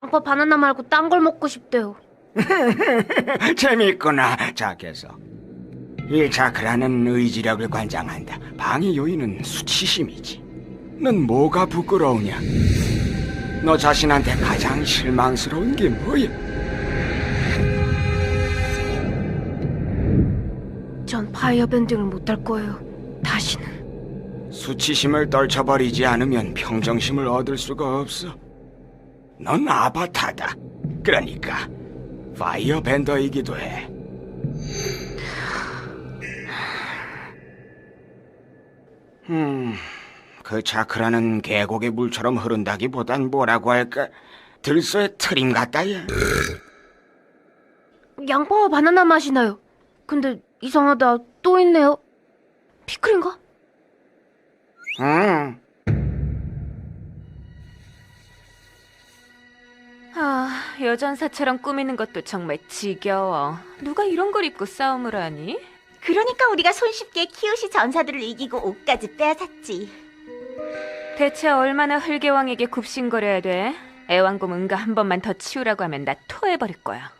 아빠 바나나 말고 딴 걸 먹고 싶대요. 재밌구나, 자께서. 이 자크라는 의지력을 관장한다. 방해 요인은 수치심이지. 넌 뭐가 부끄러우냐? 너 자신한테 가장 실망스러운 게 뭐야? 전 파이어 밴딩을 못 할 거예요. 다시는. 수치심을 떨쳐버리지 않으면 평정심을 얻을 수가 없어. 넌 아바타다. 그러니까 파이어 밴더이기도 해. 음, 그 자크라는 계곡의 물처럼 흐른다기보단 뭐라고 할까? 들소의 트림 같다야. 양파와 바나나 맛이 나요. 근데 이상하다. 또 있네요. 피클인가? 음, 아, 여전사처럼 꾸미는 것도 정말 지겨워. 누가 이런 걸 입고 싸움을 하니? 그러니까 우리가 손쉽게 키오시 전사들을 이기고 옷까지 빼앗았지. 대체 얼마나 흘개왕에게 굽신거려야 돼? 애완곰 응가 한 번만 더 치우라고 하면 나 토해버릴 거야.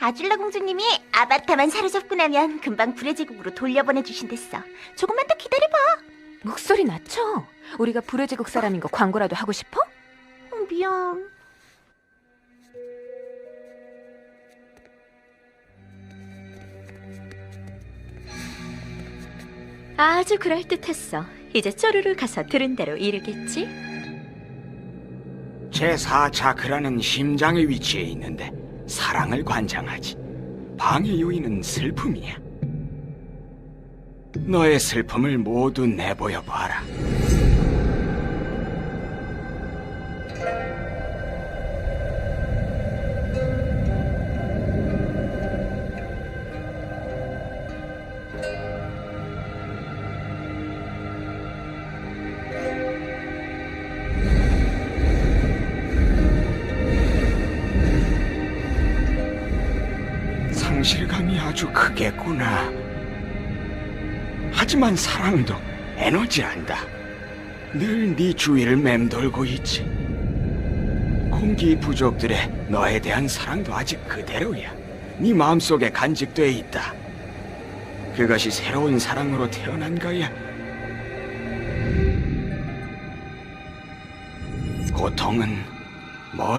아줄라 공주님이 아바타만 사로잡고 나면 금방 불의 제국으로 돌려보내 주신댔어. 조금만 더 기다려봐. 목소리 낮춰. 우리가 불의 제국 사람인 거 광고라도 하고 싶어? 어, 미안. 아주 그럴듯했어. 이제 쪼르르 가서 들은 대로 이르겠지? 제4자크라는 심장의 위치에 있는데 사랑을 관장하지. 방해 요인은 슬픔이야. 너의 슬픔을 모두 내보여 봐라. 상실감이 아주 크겠구나. 하지만 사랑도 에너지란다. 늘 네 주위를 맴돌고 있지. 공기 부족들의 너에 대한 사랑도 아직 그대로야. 네 마음속에 간직돼 있다. 그것이 새로운 사랑으로 태어난 거야. 고통은 뭐